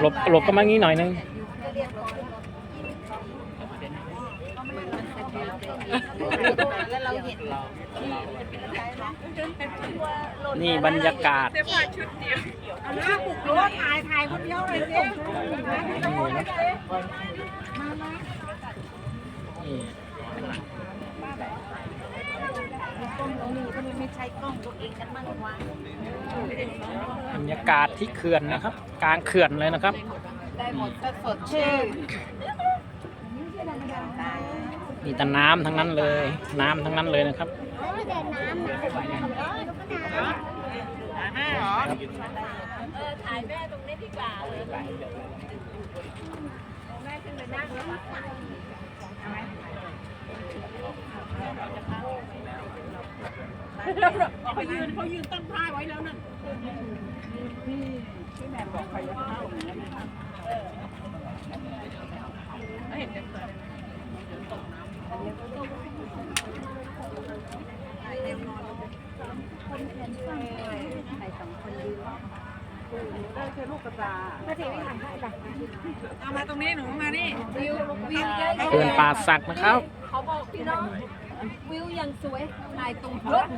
หลบหลบก็มางี้หน่อยนึงแล้วเราเห็นนี่บรรยากาศเอาหน้าปลุกรถถ่ายถ่ายคนเดียวเลยสิ นี่ กล้องตรงนี้ก็ ไม่ใช่กล้องตัวเองกันมั่งวะบรรยากาศที่เขื่อนนะครับ กลางเขื่อนเลยนะครับ ได้หมดก็สดชื่นมีแต่น้ำทั้งนั้นเลย น้ำทั้งนั้นเลยนะครับถ่ายแม่ตรงนี้ดีกว่าเลยแม่ขึ้นไปนั่งแล้ว เขายืนเขายืนตั้งท่าไว้แล้วน่ะที่แม่บอกใครจะเข้าอย่างนั้นะคะเห็นเปิดได้แค่ลูกกระตามเทไม่ทันได้จ้ะเอามาตรงนี้หนูมานี่วิววิวเยอะเขื่อนป่าสักนะครับ เขาบอกพี่น้อง วิวยังสวยนายตรงรถ